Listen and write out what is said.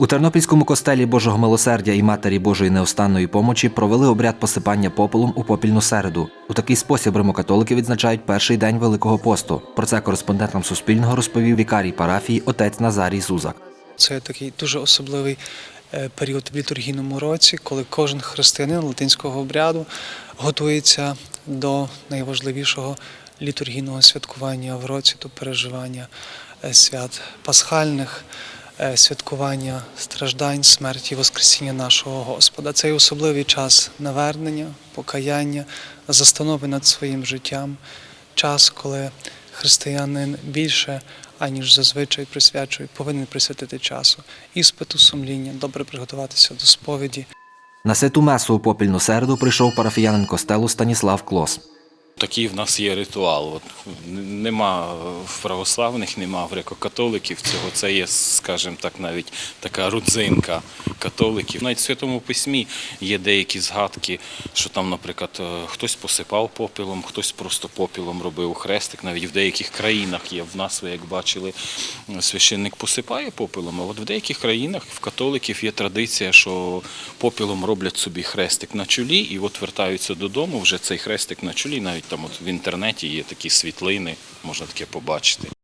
У Тернопільському костелі Божого милосердя і Матері Божої неостанної помочі провели обряд посипання попелом у попільну середу. У такий спосіб римокатолики відзначають перший день Великого посту. Про це кореспондентам Суспільного розповів вікарій парафії отець Назарій Зузак. Це такий дуже особливий е, період в літургійному році, коли кожен християнин латинського обряду готується до найважливішого літургійного святкування в році, до переживання е, свят пасхальних, святкування страждань, смерті Воскресіння нашого Господа. Цей особливий час навернення, покаяння, застанови над своїм життям, час, коли християнин більше, аніж зазвичай присвячує, повинен присвятити часу, іспиту, сумління, добре приготуватися до сповіді. На святу месу у попільну середу прийшов парафіянин костелу Станіслав Клос. Такий в нас є ритуал. От, нема в православних, нема в греко-католиків цього. Це є, скажімо так, навіть така родзинка католиків. Навіть в Святому Письмі є деякі згадки, що там, наприклад, е, хтось посипав попілом, хтось просто попілом робив хрестик. Навіть в деяких країнах є в нас, ви як бачили, священник посипає попелом. А от в деяких країнах в католиків є традиція, що попілом роблять собі хрестик на чолі, і от вертаються додому. Вже цей хрестик на чолі. Навіть там от в інтернеті є такі світлини, можна таке побачити.